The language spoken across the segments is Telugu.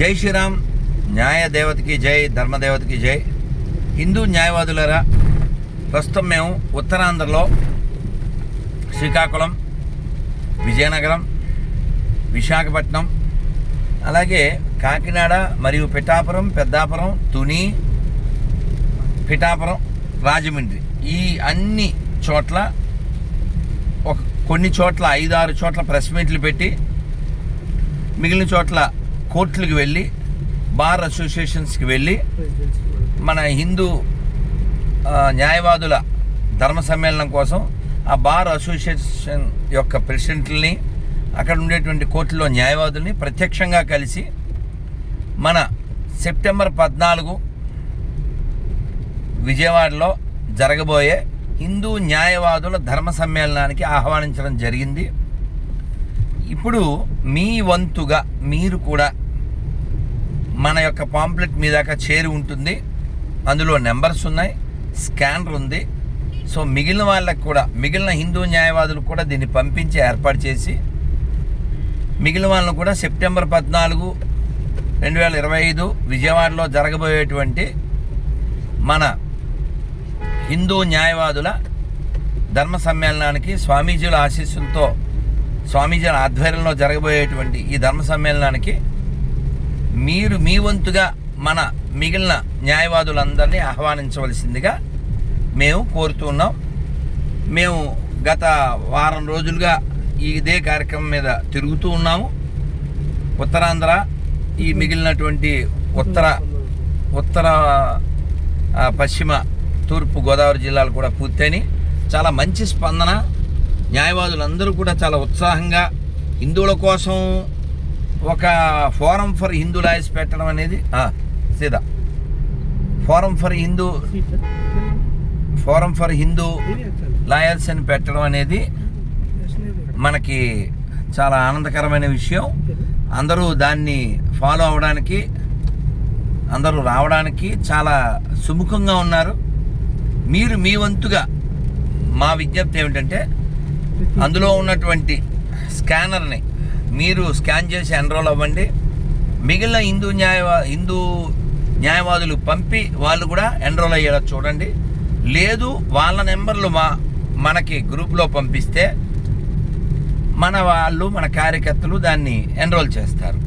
జై శ్రీరామ్ న్యాయ దేవతకి జై ధర్మదేవతకి జై. హిందూ న్యాయవాదులరా ప్రస్తుతం మేము ఉత్తరాంధ్రలో శ్రీకాకుళం విజయనగరం విశాఖపట్నం అలాగే కాకినాడ మరియు పిఠాపురం పెద్దాపురం తుని పిఠాపురం రాజమండ్రి. ఈ అన్ని చోట్ల ఒక కొన్ని చోట్ల ఐదారు చోట్ల ప్రెస్ మీట్లు పెట్టి మిగిలిన చోట్ల కోర్టులకు వెళ్ళి బార్ అసోసియేషన్స్కి వెళ్ళి మన హిందూ న్యాయవాదుల ధర్మ సమ్మేళనం కోసం ఆ బార్ అసోసియేషన్ యొక్క ప్రెసిడెంట్లని అక్కడ ఉండేటువంటి కోర్టులో న్యాయవాదుల్ని ప్రత్యక్షంగా కలిసి మన సెప్టెంబర్ పద్నాలుగు విజయవాడలో జరగబోయే హిందూ న్యాయవాదుల ధర్మ సమ్మేళనానికి ఆహ్వానించడం జరిగింది. ఇప్పుడు మీ వంతుగా మీరు కూడా మన యొక్క పాంప్లెట్ మీ దాకా చేరి ఉంటుంది. అందులో నెంబర్స్ ఉన్నాయి స్కానర్ ఉంది. సో మిగిలిన వాళ్ళకు కూడా మిగిలిన హిందూ న్యాయవాదులు కూడా దీన్ని పంపించి ఏర్పాటు చేసి మిగిలిన వాళ్ళను కూడా సెప్టెంబర్ పద్నాలుగు రెండు వేల ఇరవై ఐదు విజయవాడలో జరగబోయేటువంటి మన హిందూ న్యాయవాదుల ధర్మ సమ్మేళనానికి స్వామీజీల ఆశీస్సులతో స్వామీజీల ఆధ్వర్యంలో జరగబోయేటువంటి ఈ ధర్మ సమ్మేళనానికి మీరు మీ వంతుగా మన మిగిలిన న్యాయవాదులందరినీ ఆహ్వానించవలసిందిగా మేము కోరుతున్నాం మేము గత వారం రోజులుగా ఇదే కార్యక్రమం మీద తిరుగుతూ ఉన్నాము. ఉత్తరాంధ్ర ఈ మిగిలినటువంటి ఉత్తర ఉత్తర పశ్చిమ తూర్పు గోదావరి జిల్లాలు కూడా పూర్తయినాయి. చాలా మంచి స్పందన. న్యాయవాదులందరూ కూడా చాలా ఉత్సాహంగా హిందువుల కోసం ఒక ఫోరం ఫర్ హిందూ లాయర్స్ పెట్టడం అనేది సీదా. Forum for Hindu forum for Hindu lawyers అని పెట్టడం అనేది మనకి చాలా ఆనందకరమైన విషయం. అందరూ దాన్ని ఫాలో అవడానికి అందరూ రావడానికి చాలా సుముఖంగా ఉన్నారు. మీరు మీ వంతుగా మా విజ్ఞప్తి ఏమిటంటే అందులో ఉన్నటువంటి స్కానర్ని మీరు స్కాన్ చేసి ఎన్రోల్ అవ్వండి. మిగిలిన హిందూ న్యాయవా హిందూ న్యాయవాదులు పంపి వాళ్ళు కూడా ఎన్రోల్ అయ్యేలా చూడండి. లేదు వాళ్ళ నెంబర్లు మా మనకి గ్రూప్లో పంపిస్తే మన వాళ్ళు మన కార్యకర్తలు దాన్ని ఎన్రోల్ చేస్తారు.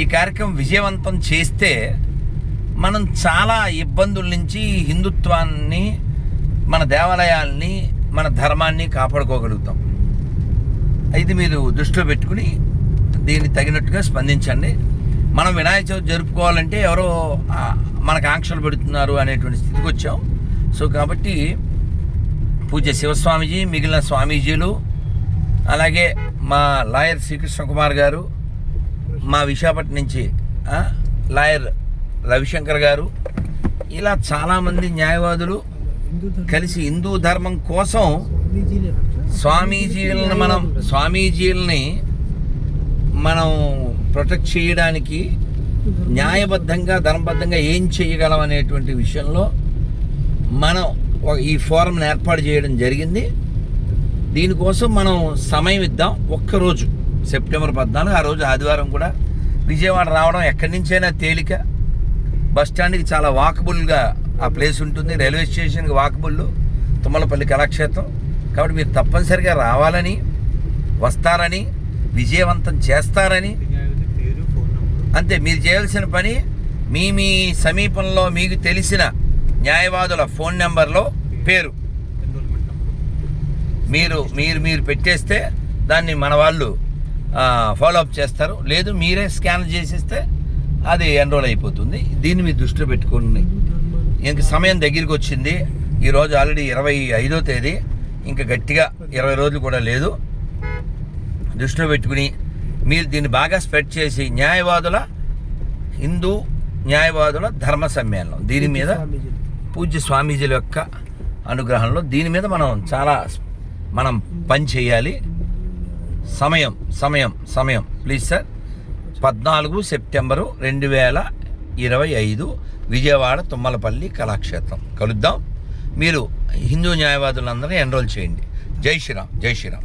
ఈ కార్యక్రమం విజయవంతం చేస్తే మనం చాలా ఇబ్బందుల నుంచి హిందుత్వాన్ని మన దేవాలయాల్ని మన ధర్మాన్ని కాపాడుకోగలుగుతాం. ఇది మీరు దృష్టిలో పెట్టుకుని దీన్ని తగినట్టుగా స్పందించండి. మనం వినాయక చవితి జరుపుకోవాలంటే ఎవరో మనకు ఆంక్షలు పెడుతున్నారు అనేటువంటి స్థితికి వచ్చాం. సో కాబట్టి పూజ శివస్వామీజీ మిగిలిన స్వామీజీలు అలాగే మా లాయర్ శ్రీకృష్ణ కుమార్ గారు మా విశాఖపట్నం నుంచి లాయర్ రవిశంకర్ గారు ఇలా చాలామంది న్యాయవాదులు కలిసి హిందూ ధర్మం కోసం స్వామీజీలను మనం స్వామీజీలని మనం ప్రొటెక్ట్ చేయడానికి న్యాయబద్ధంగా ధర్మబద్ధంగా ఏం చేయగలం అనేటువంటి విషయంలో మనం ఒక- ఈ ఫోరంని ఏర్పాటు చేయడం జరిగింది. దీనికోసం మనం సమయం ఇద్దాం. ఒక్కరోజు సెప్టెంబర్ పద్నాలుగు ఆ రోజు ఆదివారం కూడా విజయవాడ రావడం ఎక్కడి నుంచైనా తేలిక. బస్ స్టాండ్కి చాలా వాకబుల్గా ఆ ప్లేస్ ఉంటుంది. రైల్వే స్టేషన్కి వాకబుల్ తుమ్మలపల్లి కళాక్షేత్రం. కాబట్టి మీరు తప్పనిసరిగా రావాలని వస్తారని విజయవంతం చేస్తారని. అంతే మీరు చేయాల్సిన పని మీ మీ సమీపంలో మీకు తెలిసిన న్యాయవాదుల ఫోన్ నెంబర్లో పేరు. మీరు మీరు మీరు పెట్టేస్తే దాన్ని మన వాళ్ళు ఫాలో అప్ చేస్తారు. లేదు మీరే స్కాన్ చేసేస్తే అది ఎన్రోల్ అయిపోతుంది. దీన్ని మీరు దృష్టిలో పెట్టుకుని ఇంక సమయం దగ్గరికి వచ్చింది. ఈరోజు ఆల్రెడీ ఇరవై ఐదో తేదీ. ఇంకా గట్టిగా ఇరవై రోజులు కూడా లేదు. దృష్టిలో పెట్టుకుని మీరు దీన్ని బాగా స్ప్రెడ్ చేసి న్యాయవాదుల హిందూ న్యాయవాదుల ధర్మ సమ్మేళనం. దీని మీద పూజ్య స్వామీజీల యొక్క అనుగ్రహంలో దీని మీద మనం చాలా మనం పని చేయాలి. సమయం సమయం సమయం. Please sir. పద్నాలుగు సెప్టెంబరు రెండు వేల ఇరవై ఐదు విజయవాడ తుమ్మలపల్లి కళాక్షేత్రం. కలుద్దాం. మీరు హిందూ న్యాయవాదులందరినీ ఎన్రోల్ చేయండి. జై శ్రీరామ్ జై శ్రీరామ్.